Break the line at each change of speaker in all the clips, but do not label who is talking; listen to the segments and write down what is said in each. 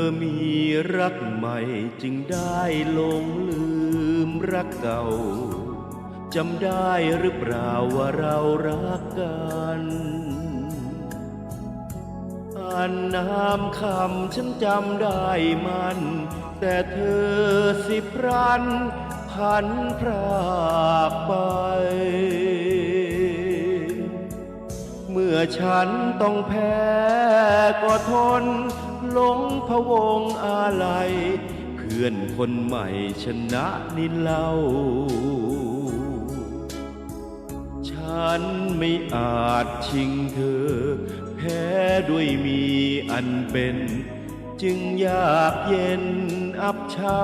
อมีรักใหม่จึงได้ลงลืมรักเก่าจำได้หรือเปล่าว่าเรารักกันอ่านนามคำฉันจำได้มัน แต่เธอสิพรันพันพรากไป เมื่อฉันต้องแพ้ ก็ทนหลงพะวงอะไรเพื่อนคนใหม่ชนะนี่เล่า ฉันไม่อาจชิงเธอ แพ้ด้วยมีอันเป็น จึงยากเย็นอับเฉา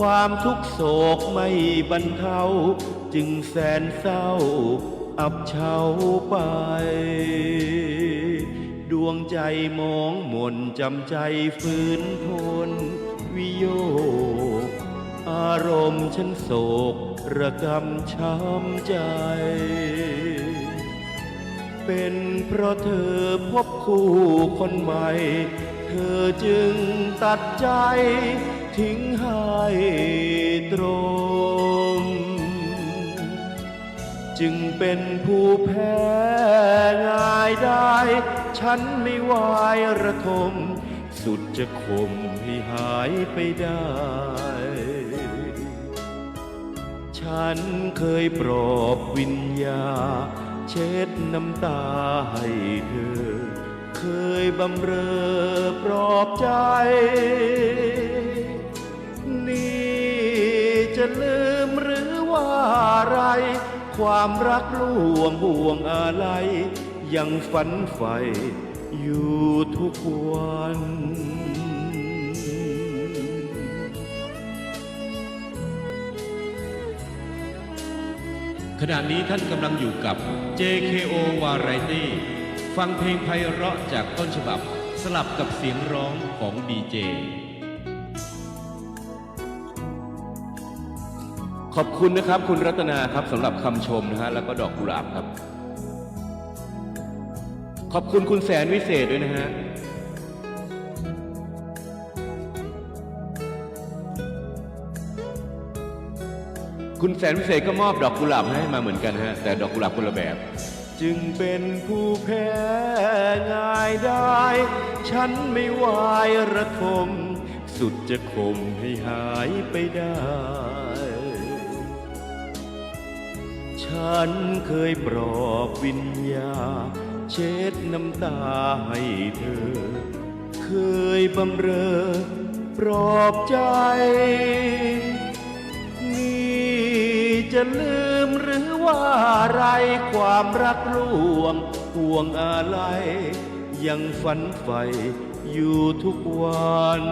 ความทุกโศกไม่บรรเทา จึงแสนเศร้า อับเฉาไป ดวงใจมองหม่นจำใจฝืนทนวิโยอารมณ์ฉันโศกระกำช้ำใจ เป็นเพราะเธอพบคู่คนใหม่ เธอจึงตัดใจทิ้งให้ตรง จึงเป็นผู้แพ้ง่ายได้ ฉันไม่วายระทม สุดจะข่มให้หายไปได้ ฉันเคยปลอบวิญญา เช็ดน้ำตาให้เธอ เคยบำเรอปลอบใจ นี่จะลืมหรือว่าอะไร ความรักล่วงห่วงอะไร ยังฝันใฝ่อยู่ทุกวัน
ขณะนี้ท่านกำลังอยู่กับ JKO Variety ฟังเพลงไพเราะจากต้นฉบับสลับกับเสียงร้องของดีเจ
ขอบคุณนะครับ คุณรัตนาครับสำหรับคำชมนะฮะแล้วก็ดอกกุหลาบครับ ขอบคุณคุณแสนวิเศษด้วยนะฮะคุณแสนวิเศษก็มอบดอกกุหลาบให้มาเหมือนกันฮะแต่ดอกกุหลาบคนละแบบ จึงเป็นผู้แพ้ง่ายได้ ฉันไม่วายระทม สุดจะข่มให้หายไปได้ ฉันเคยปลอบวิญญา เช็ดน้ำตาให้เธอ เคยบำเรอปลอบใจ นี่จะลืมหรือ ว่าอะไรความรักลวงห่วงอะไร ยังฝันใฝ่อยู่ทุกวัน